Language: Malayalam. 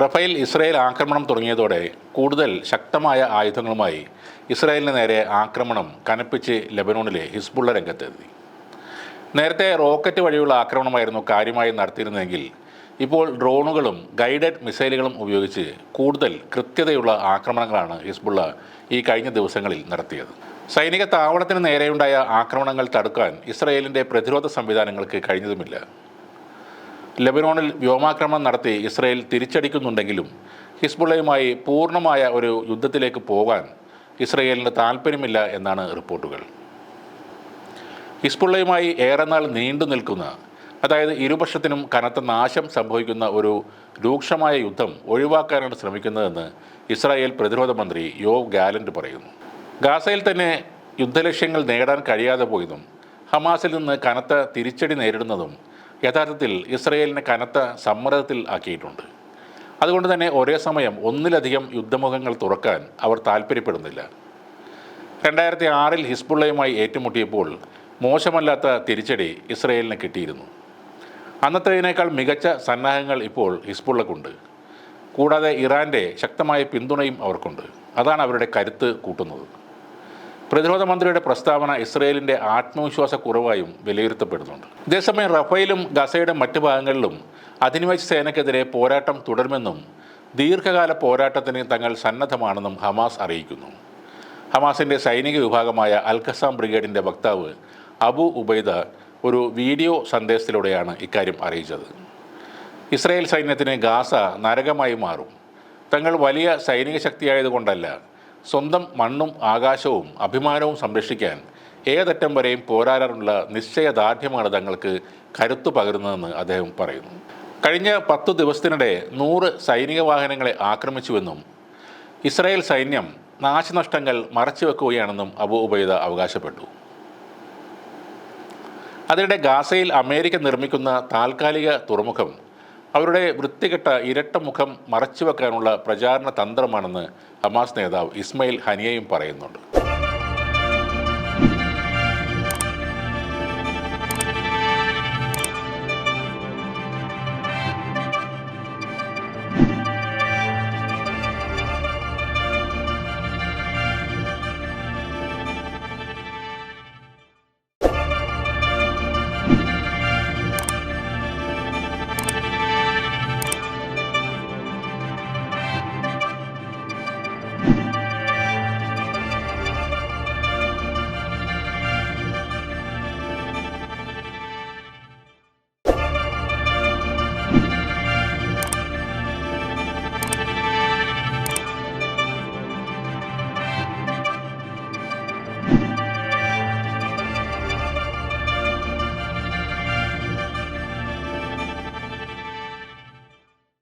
റഫേൽ ഇസ്രായേൽ ആക്രമണം തുടങ്ങിയതോടെ കൂടുതൽ ശക്തമായ ആയുധങ്ങളുമായി ഇസ്രായേലിന് നേരെ ആക്രമണം കനപ്പിച്ച് ലെബനോണിലെ ഹിസ്ബുള്ള രംഗത്തെത്തി. നേരത്തെ റോക്കറ്റ് വഴിയുള്ള ആക്രമണമായിരുന്നു കാര്യമായി നടത്തിയിരുന്നതെങ്കിൽ ഇപ്പോൾ ഡ്രോണുകളും ഗൈഡഡ് മിസൈലുകളും ഉപയോഗിച്ച് കൂടുതൽ കൃത്യതയുള്ള ആക്രമണങ്ങളാണ് ഹിസ്ബുള്ള ഈ കഴിഞ്ഞ ദിവസങ്ങളിൽ നടത്തിയത്. സൈനിക താവളത്തിന് നേരെയുണ്ടായ ആക്രമണങ്ങൾ തടുക്കാൻ ഇസ്രായേലിന്റെ പ്രതിരോധ സംവിധാനങ്ങൾക്ക് കഴിഞ്ഞതുമില്ല. ലെബനോണിൽ വ്യോമാക്രമണം നടത്തി ഇസ്രയേൽ തിരിച്ചടിക്കുന്നുണ്ടെങ്കിലും ഹിസ്ബുള്ളയുമായി പൂർണമായ ഒരു യുദ്ധത്തിലേക്ക് പോകാൻ ഇസ്രയേലിന് താല്പര്യമില്ല എന്നാണ് റിപ്പോർട്ടുകൾ. ഹിസ്ബുള്ളയുമായി ഏറെ നാൾ നീണ്ടു നിൽക്കുന്ന അതായത് ഇരുപക്ഷത്തിനും കനത്ത നാശം സംഭവിക്കുന്ന ഒരു രൂക്ഷമായ യുദ്ധം ഒഴിവാക്കാനാണ് ശ്രമിക്കുന്നതെന്ന് ഇസ്രായേൽ പ്രതിരോധ മന്ത്രി യോവ് ഗാലന്റ് പറയുന്നു. ഗാസയിൽ തന്നെ യുദ്ധലക്ഷ്യങ്ങൾ നേടാൻ കഴിയാതെ പോയതും ഹമാസിൽ നിന്ന് കനത്ത തിരിച്ചടി നേരിടുന്നതും യഥാർത്ഥത്തിൽ ഇസ്രയേലിനെ കനത്ത സമ്മർദ്ദത്തിൽ ആക്കിയിട്ടുണ്ട്. അതുകൊണ്ട് തന്നെ ഒരേ സമയം ഒന്നിലധികം യുദ്ധമുഖങ്ങൾ തുറക്കാൻ അവർ താല്പര്യപ്പെടുന്നില്ല. രണ്ടായിരത്തി ആറിൽ ഹിസ്ബുള്ളയുമായി ഏറ്റുമുട്ടിയപ്പോൾ മോശമല്ലാത്ത തിരിച്ചടി ഇസ്രയേലിന് കിട്ടിയിരുന്നു. അന്നത്തേതിനേക്കാൾ മികച്ച സന്നാഹങ്ങൾ ഇപ്പോൾ ഹിസ്ബുള്ളക്കുണ്ട്. കൂടാതെ ഇറാന്റെ ശക്തമായ പിന്തുണയും അവർക്കുണ്ട്. അതാണ് അവരുടെ കരുത്ത് കൂട്ടുന്നത്. പ്രതിരോധ മന്ത്രിയുടെ പ്രസ്താവന ഇസ്രയേലിന്റെ ആത്മവിശ്വാസ കുറവായും വിലയിരുത്തപ്പെടുന്നുണ്ട്. അതേസമയം റഫേലും ഗസയുടെ മറ്റ് ഭാഗങ്ങളിലും അധിനിവേശ സേനയ്ക്കെതിരെ പോരാട്ടം തുടരുമെന്നും ദീർഘകാല പോരാട്ടത്തിന് തങ്ങൾ സന്നദ്ധമാണെന്നും ഹമാസ് അറിയിക്കുന്നു. ഹമാസിന്റെ സൈനിക വിഭാഗമായ അൽഖസാം ബ്രിഗേഡിന്റെ വക്താവ് അബു ഉബൈദ ഒരു വീഡിയോ സന്ദേശത്തിലൂടെയാണ് ഇക്കാര്യം അറിയിച്ചത്. ഇസ്രായേൽ സൈന്യത്തിന് ഗാസ നരകമായി മാറും. തങ്ങൾ വലിയ സൈനിക ശക്തിയായതുകൊണ്ടല്ല സ്വന്തം മണ്ണും ആകാശവും അഭിമാനവും സംരക്ഷിക്കാൻ ഏതറ്റം വരെയും പോരാടാനുള്ള നിശ്ചയദാർഢ്യമാണ് തങ്ങൾക്ക് കരുത്തു പകരുന്നതെന്ന് അദ്ദേഹം പറയുന്നു. കഴിഞ്ഞ പത്ത് ദിവസത്തിനിടെ നൂറ് സൈനിക വാഹനങ്ങളെ ആക്രമിച്ചുവെന്നും ഇസ്രായേൽ സൈന്യം നാശനഷ്ടങ്ങൾ മറച്ചുവെക്കുകയാണെന്നും അബു ഉബൈദ അവകാശപ്പെട്ടു. അതിനിടെ ഗാസയിൽ അമേരിക്ക നിർമ്മിക്കുന്ന താൽക്കാലിക തുറമുഖം അവരുടെ വൃത്തികെട്ട ഇരട്ട മുഖം മറച്ചുവെക്കാനുള്ള പ്രചാരണ തന്ത്രമാണെന്ന് ഹമാസ് നേതാവ് ഇസ്മയിൽ ഹനിയയും പറയുന്നുണ്ട്.